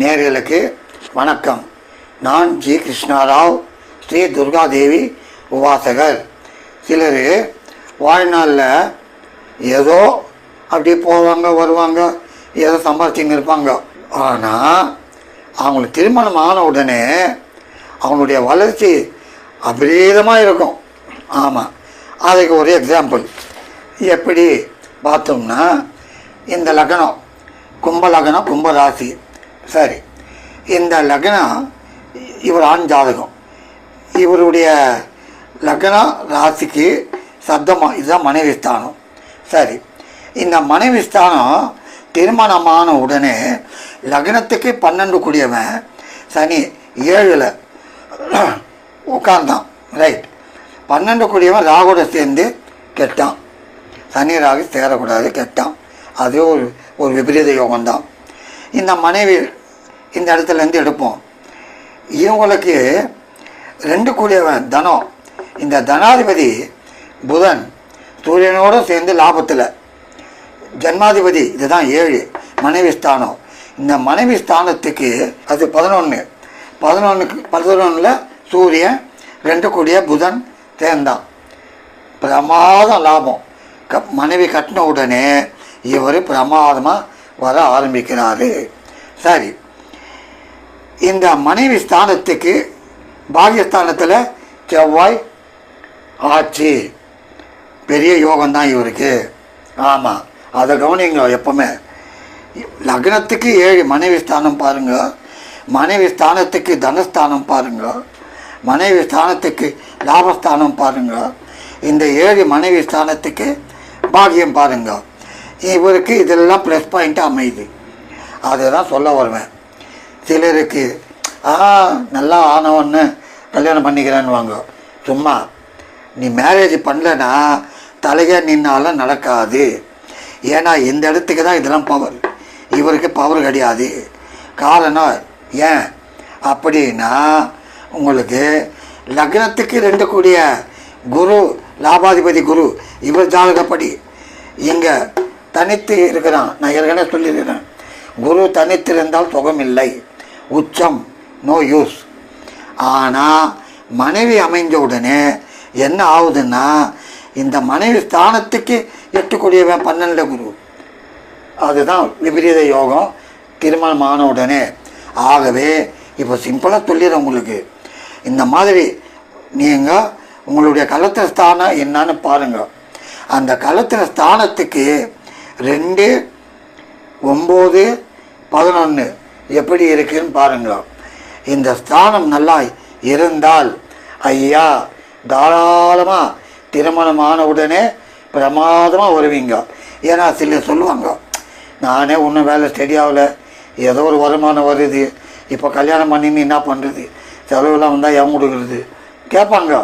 நேர்களுக்கு வணக்கம். நான் ஜி கிருஷ்ணாராவ் ஸ்ரீ துர்காதேவி உபாசகர். சிலர் வாழ்நாளில் ஏதோ அப்படியே போவாங்க வருவாங்க ஏதோ சம்பாதிச்சுங்க இருப்பாங்க. ஆனால் அவங்களுக்கு திருமணம் ஆன உடனே அவங்களுடைய வளர்ச்சி அபரீதமாக இருக்கும். ஆமாம் அதுக்கு ஒரு எக்ஸாம்பிள் எப்படி பார்த்தோம்னா இந்த லக்னம் கும்ப லக்னம் கும்பராசி சரி. இந்த லக்னம் இவர் ஆண் ஜாதகம். இவருடைய லக்னம் ராசிக்கு சப்தமாக இதுதான் மனைவி ஸ்தானம். சரி. இந்த மனைவி ஸ்தானம் திருமணமான உடனே லக்னத்துக்கு பன்னெண்டு கூடியவன் சனி ஏழில் உட்கார்ந்தான். ரைட் பன்னெண்டு கூடியவன் ராகுட சேர்ந்து கெட்டான். சனி ராகு சேரக்கூடாது கெட்டான். அது ஒரு ஒரு விபரீத யோகம்தான். இந்த மனைவி இந்த இடத்துலேருந்து எடுப்போம். இவங்களுக்கு ரெண்டு கூடியவன் தனம் இந்த தனாதிபதி புதன் சூரியனோடு சேர்ந்து லாபத்தில். ஜன்மாதிபதி இதுதான் ஏழு மனைவி ஸ்தானம். இந்த மனைவி ஸ்தானத்துக்கு அது பதினொன்று பதினொன்றுக்கு பதினொன்றில் சூரியன் ரெண்டு கூடிய புதன் சேர்ந்தான் பிரமாதம் லாபம். க மனைவி கட்டின உடனே இவர் பிரமாதமாக வர ஆரம்பிக்கிறாரு. சரி இந்த மனைவி ஸ்தானத்துக்கு பாகியஸ்தானத்தில் செவ்வாய் ஆட்சி. பெரிய யோகம்தான் இவருக்கு. ஆமாம் அதை கவனிங்க எப்பவுமே. லக்னத்துக்கு ஏழு மனைவி ஸ்தானம் பாருங்க. மனைவி ஸ்தானத்துக்கு தனஸ்தானம் பாருங்க. மனைவி ஸ்தானத்துக்கு லாபஸ்தானம் பாருங்க. இந்த ஏழு மனைவி ஸ்தானத்துக்கு பாகியம் பாருங்க. இவருக்கு இதெல்லாம் ப்ளஸ் பாயிண்ட்டாக அமையுது. அதுதான் சொல்ல வருவேன். சிலருக்கு ஆ நல்லா ஆனவன்னு கல்யாணம் பண்ணிக்கிறேன்னுவாங்க. சும்மா நீ மேரேஜ் பண்ணலன்னா தலையாக நின்னாலும் நடக்காது. ஏன்னா இந்த இடத்துக்கு தான் இதெல்லாம் பவர் இவருக்கு பவர் கிடையாது. காரணம் ஏன் அப்படின்னா உங்களுக்கு லக்னத்துக்கு ரெண்டு கூடிய குரு லாபாதிபதி குரு இவர் ஜாதகப்படி இங்கே தனித்து இருக்கிறான். நான் ஏற்கனவே சொல்லியிருக்கிறேன். குரு தனித்து இருந்தால் சுகம் இல்லை உச்சம். நோ யூஸ் ஆனால் மனைவி அமைஞ்ச உடனே என்ன ஆகுதுன்னா இந்த மனைவி ஸ்தானத்துக்கு எட்டுக்கூடியவன் பன்னெண்டு குரு. அதுதான் விபரீத யோகம். திருமணம் ஆன உடனே. ஆகவே இப்போ சிம்பிளாக சொல்லிடுறேன் உங்களுக்கு. இந்த மாதிரி நீங்கள் உங்களுடைய கலத்திர ஸ்தானம் என்னன்னு பாருங்கள் அந்த கலத்திர ஸ்தானத்துக்கு ரெண்டு ஒம்பது பதினொன்று எப்படி இருக்குன்னு பாருங்க. இந்த ஸ்தானம் நல்லா இருந்தால் ஐயா தாராளமாக திருமணமான உடனே பிரமாதமாக வருவீங்க. ஏன்னா சில சொல்லுவாங்க நானே ஒன்றும் வேலை ஸ்டடி ஆகல. ஏதோ ஒரு வருமானம் வருது. இப்போ கல்யாணம் பண்ணின்னு என்ன பண்ணுறது செலவுலாம் வந்தால் ஏன் கொடுக்குறது கேட்பாங்க.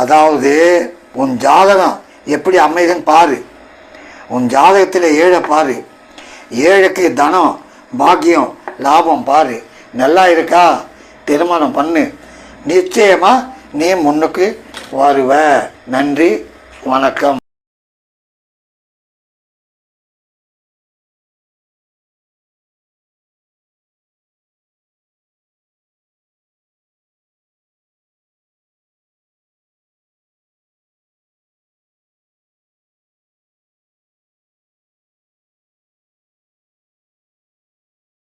அதாவது உன் ஜாதகம் எப்படி அமைதுன்னு பாரு. உன் ஜாதகத்தில் ஏழை பாரு. ஏழைக்கு தனம் பாக்கியம் லாபம் பாரு. நல்லா இருக்கா? திருமணம் பண்ணு. நிச்சயமாக நீ முன்னுக்கு வருவ. நன்றி வணக்கம்.